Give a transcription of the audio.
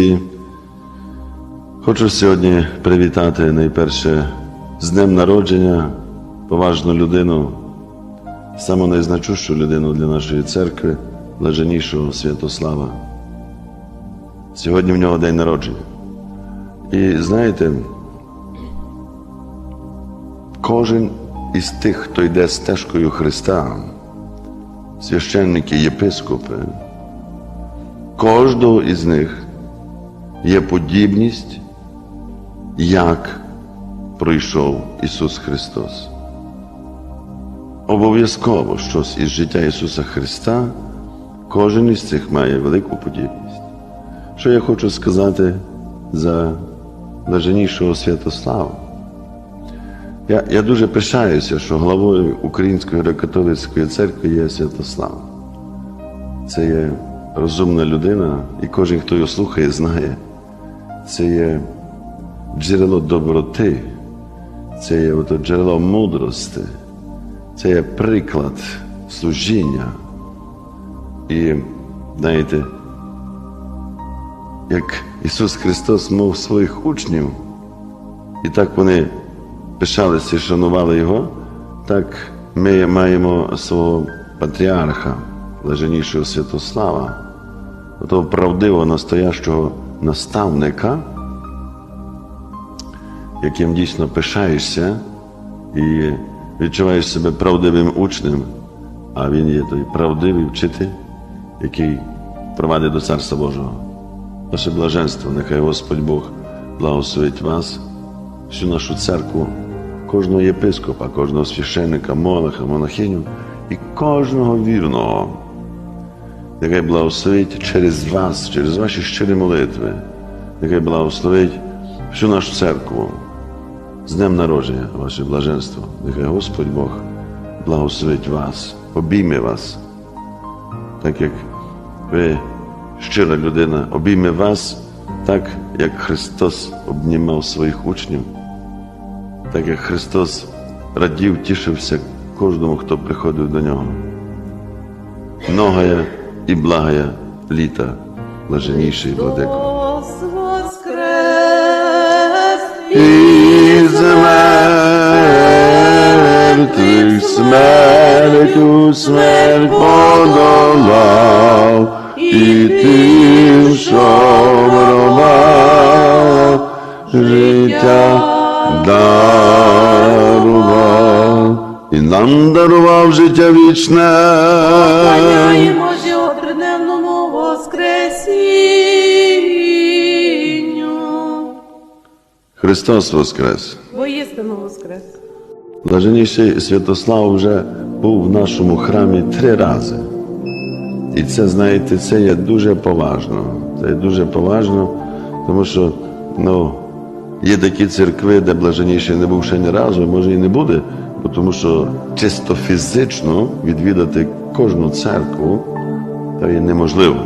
І хочу сьогодні привітати найперше з днем народження поважну людину, саму найзначущу людину для нашої церкви, блаженнішого Святослава. Сьогодні в нього день народження. І знаєте, кожен із тих, хто йде стежкою Христа, священники, єпископи, кожного із них є подібність, як пройшов Ісус Христос. Обов'язково щось із життя Ісуса Христа, кожен із цих має велику подібність. Що я хочу сказати за блаженнішого Святослава? Я, я дуже пишаюся, що главою Української греко-католицької церкви є Святослав. Це є розумна людина, і кожен, хто його слухає, знає. Це є джерело доброти, це є ото джерело мудрості, це є приклад служіння. І знаєте, як Ісус Христос мов своїх учнів, і так вони пишалися і шанували Його, так ми маємо свого патріарха, блаженнішого Святослава, того правдивого настоящого наставника, яким дійсно пишаєшся і відчуваєш себе правдивим учнем, а він є той правдивий вчитель, який провадить до Царства Божого. Ваше блаженство, нехай Господь Бог благословить вас, всю нашу церкву, кожного єпископа, кожного священника, монаха, монахиню і кожного вірного. Нехай благословить через вас, через ваші щирі молитви, нехай благословить всю нашу церкву. З днем народження, ваше блаженство. Нехай Господь Бог благословить вас, обійме вас, так як ви щира людина, обійме вас, так як Христос обнімав своїх учнів, так як Христос радів, тішився кожному, хто приходив до нього. Многая літа, блаженніший владико. Христос воскрес! Із мертвих смертю смерть подолав, і тим, що вробав, життя дарував, і нам дарував життя вічне. Воскресінню. Христос Воскрес! Воістину воскрес. Блаженніший Святослав вже був в нашому храмі три рази. І це, знаєте, це є дуже поважно. Це є дуже поважно, тому що ну, є такі церкви, де блаженніший не був ще ні разу, може і не буде, бо тому що чисто фізично відвідати кожну церкву то є неможливо.